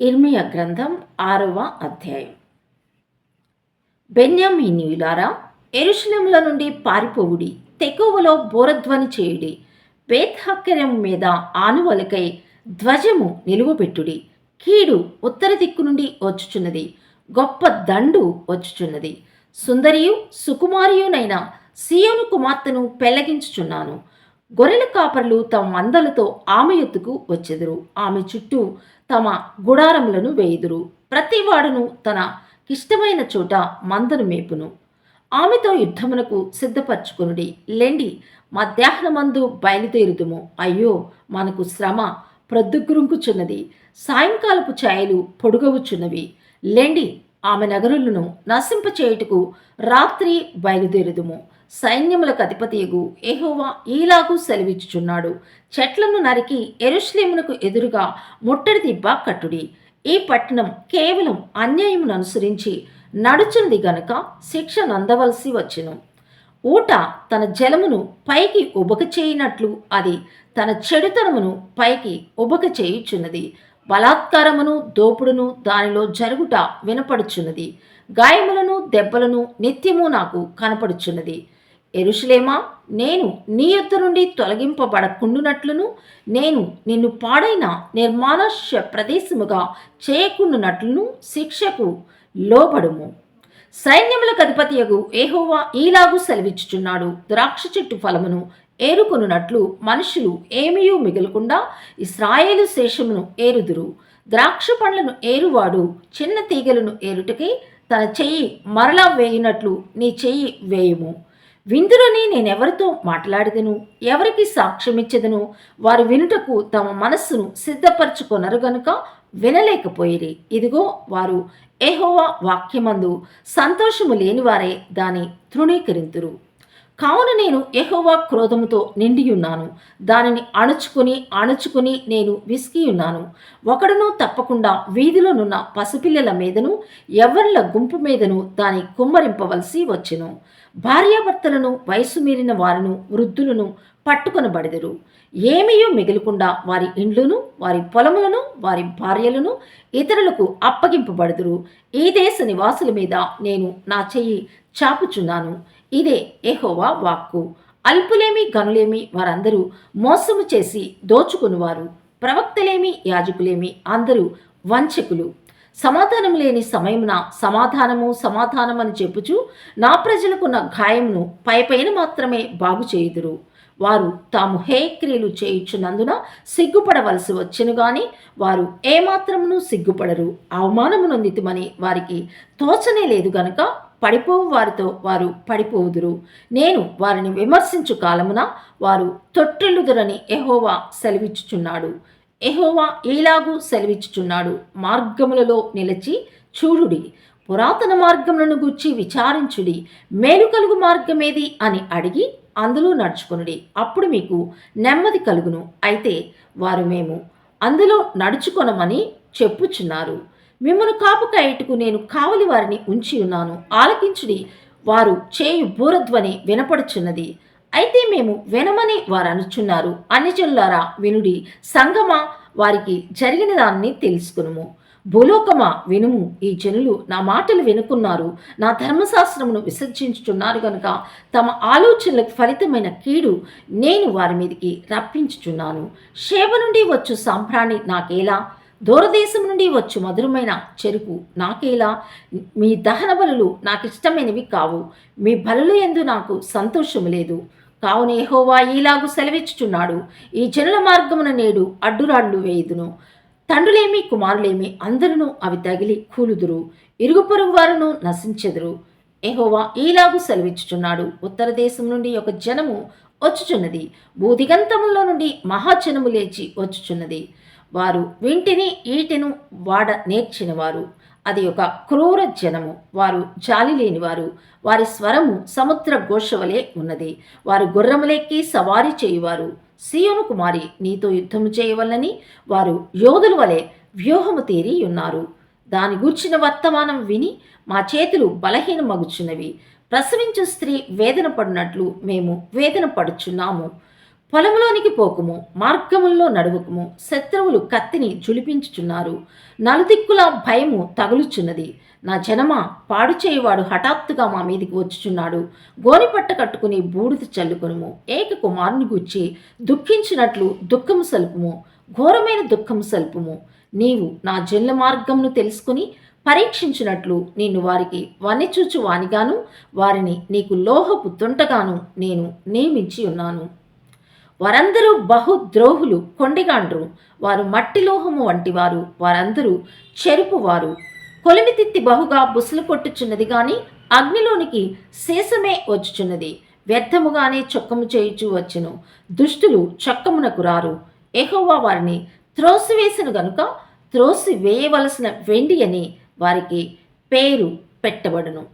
ఇర్మియా గ్రంథం ఆరవ అధ్యాయం. బెన్యామీనీయులారా ఎరుషలేముల నుండి పారిపోవుడి తెగువలో బోరధ్వని చేయుడి బేత్హక్కెరం మీద ఆనువలకై ధ్వజము నిలువబెట్టుడి కీడు ఉత్తర దిక్కు నుండి వచ్చుచున్నది గొప్ప దండు వచ్చుచున్నది. సుందరియు సుకుమారియునైన సియోను కుమార్తెను పెళ్ళగించుచున్నాను. గొర్రెల కాపర్లు తమ మందలతో ఆమె ఎత్తుకు వచ్చెదురు. ఆమె చుట్టూ తమ గుడారములను వేయుదురు. ప్రతివాడును తన ఇష్టమైన చోట మందను మేపును. ఆమెతో యుద్ధమునకు సిద్ధపరచుకునుడి. లెండి మధ్యాహ్నమందు బయలుదేరుదుము. అయ్యో మనకు శ్రమ ప్రొద్దుగురుంకుచున్నది సాయంకాలపు ఛాయలు పొడుగవుచున్నవి. లెండి ఆమె నగరులను నశింపచేయుటకు రాత్రి బయలుదేరుదుము. సైన్యములకు అధిపతియగు ఎహోవా ఈలాగు సెలవిచ్చుచున్నాడు. చెట్లను నరికి ఎరుశ్లేమునకు ఎదురుగా ముట్టడి దిబ్బ కట్టుడి. ఈ పట్టణం కేవలం అన్యాయమును అనుసరించి నడుచుంది గనుక శిక్ష నందవలసి వచ్చును. ఊట తన జలమును పైకి ఉబక చేయినట్లు అది తన చెడుతనమును పైకి ఉబక చేయుచున్నది. బలాత్కారమును దోపుడును దానిలో జరుగుట వినపడుచున్నది. గాయములను దెబ్బలను నిత్యము నాకు కనపడుచున్నది. ఎరుషులేమా నేను నీ యొద్ద నుండి తొలగింపబడకుండునట్లును నేను నిన్ను పాడైన నిర్మానుష్య ప్రదేశముగా చేయకుండునట్లును శిక్షకు లోబడుము. సైన్యములకు అధిపతియగు ఏహోవా ఈలాగు సెలవిచ్చుచున్నాడు. ద్రాక్ష చెట్టు ఫలమును ఏరుకొనున్నట్లు మనుషులు ఏమీయూ మిగలకుండా ఇస్రాయేలు శేషమును ఏరుదురు. ద్రాక్ష పండ్లను ఏరువాడు చిన్న తీగలను ఏరుటకి తన చెయ్యి మరలా వేయునట్లు నీ చెయ్యి వేయుము. విందురని నేనెవరితో మాట్లాడదను? ఎవరికి సాక్ష్యమిచ్చదను? వారు వినుటకు తమ మనస్సును సిద్ధపరచుకొనరు గనుక వినలేకపోయిరి. ఇదిగో వారు ఏహోవా వాక్యమందు సంతోషము లేనివారే దాని తృణీకరింతురు. కావున నేను ఎహోవా క్రోధముతో నిండియున్నాను. దానిని అణుచుకుని అణుచుకుని నేను విసిగియున్నాను. ఒకడును తప్పకుండా వీధిలోనున్న పసిపిల్లల మీదను ఎవ్వరిల గుంపు మీదను దాని కుమ్మరింపవలసి వచ్చెను. భార్యాభర్తలను వయసు మీరిన వారిను వృద్ధులను పట్టుకొనబడెదరు. ఏమీయో మిగిలకుండా వారి ఇండ్లను వారి పొలములను వారి భార్యలను ఇతరులకు అప్పగింపబడుదురు. ఈ దేశ నివాసుల మీద నేను నా చెయ్యి చాపుచున్నాను. ఇదే ఎహోవా వాక్కు. అల్పులేమి గనులేమి వారందరూ మోసము చేసి దోచుకునివారు. ప్రవక్తలేమి యాజకులేమి అందరూ వంచకులు. సమాధానం లేని సమయమున సమాధానము సమాధానం అని చెప్పుచు నా ప్రజలకున్న గాయమును పైపైన మాత్రమే బాగు చేయుదురు. వారు తాము హే క్రియలు చేయుచున్నందున సిగ్గుపడవలసి వచ్చును గాని వారు ఏమాత్రమును సిగ్గుపడరు. అవమానము నొందితమని వారికి తోచనే లేదు గనుక పడిపోవు వారితో వారు పడిపోవుదురు. నేను వారిని విమర్శించు కాలమున వారు తొట్టిల్లుదురని ఎహోవా సెలవిచ్చుచున్నాడు. ఎహోవా ఈలాగు సెలవిచ్చుచున్నాడు. మార్గములలో నిలిచి చూడుడి. పురాతన మార్గములను గూర్చి విచారించుడి. మేలు కలుగు మార్గమేది అని అడిగి అందులో నడుచుకునుడి. అప్పుడు మీకు నెమ్మది కలుగును. అయితే వారు మేము అందులో నడుచుకొనమని చెప్పుచున్నారు. మిమ్మను కాపుకాయటకు నేను కావలి వారిని ఉంచి ఉన్నాను. ఆలకించుడి. వారు చేయు బూరధ్వని వినపడుచున్నది. అయితే మేము వినమని వారు అనుచున్నారు అన్యజనులారా వినుడి. సంగమా వారికి జరిగిన దాన్ని తెలుసుకునుము. భూలోకమా వినుము. ఈ జనులు నా మాటలు వినుకున్నారు. నా ధర్మశాస్త్రమును విసర్జించుచున్నారు గనుక తమ ఆలోచనలకు ఫలితమైన కీడు నేను వారి మీదకి రప్పించుచున్నాను. సేవ నుండి వచ్చు సాంప్రాణి నాకేలా? దూరదేశం నుండి వచ్చు మధురమైన చెరుకు. నాకేలా? మీ దహన బలులు నాకు ఇష్టమైనవి కావు. మీ బలులు ఎందు నాకు సంతోషము లేదు. కావున ఏహోవా ఈలాగు సెలవిచ్చుచున్నాడు. ఈ జనుల మార్గమున నేడు అడ్డురాళ్ళు వేయుదును. తండ్రులేమి కుమారులేమి అందరూ అవి తగిలి కూలుదురు. ఇరుగు పొరుగు వారును నశించెదురు. ఎహోవా ఈలాగు సెలవిచ్చుచున్నాడు. ఉత్తర దేశం నుండి ఒక జనము వచ్చుచున్నది. భూదిగంతములో నుండి మహాజనము లేచి వచ్చుచున్నది. వారు వింటిని ఈటిను వాడ నేర్చినవారు. అది ఒక క్రూర జనము. వారు జాలి లేనివారు. వారి స్వరము సముద్ర ఘోష వలె ఉన్నది. వారు గుర్రములెక్కి సవారీ చేయువారు. సియోను కుమారి నీతో యుద్ధము చేయవల్లని వారు యోధుల వలె వ్యూహము తీరి ఉన్నారు. దాని గూర్చిన వర్తమానం విని మా చేతులు బలహీనమగుచున్నవి. ప్రసవించు స్త్రీ వేదన పడినట్లు మేము వేదన పడుచున్నాము. పొలంలోనికి పోకుము మార్గముల్లో నడువుకుము శత్రువులు కత్తిని జులిపించుచున్నారు. నలుదిక్కుల భయము తగులుచున్నది. నా జనమ పాడు చేయువాడు హఠాత్తుగా మా మీదికి వచ్చుచున్నాడు. గోనిపట్ట కట్టుకుని బూడిద చల్లుకొనుము. ఏక కుమారుని గుచ్చి దుఃఖించినట్లు దుఃఖము సల్పుము ఘోరమైన దుఃఖము సల్పుము. నీవు నా జన్ల మార్గమును తెలుసుకుని పరీక్షించినట్లు నిన్ను వారికి వన్నెచూచు వానిగాను వారిని నీకు లోహపు తుంటగాను నేను నియమించి ఉన్నాను. వారందరూ బహుద్రోహులు కొండిగాండ్రు. వారు మట్టి లోహము వంటివారు. వారందరూ చెరుపువారు కొలిమితిత్తి బహుగా బుసలు కొట్టుచున్నది గాని అగ్నిలోనికి శేషమే వచ్చుచున్నది. వ్యర్థముగానే చొక్కము చేయుచు వచ్చును. దుష్టులు చక్కమునకు రారు. ఎహోవా వారిని త్రోసివేసను గనుక త్రోసి వేయవలసిన వెండి అని వారికి పేరు పెట్టబడును.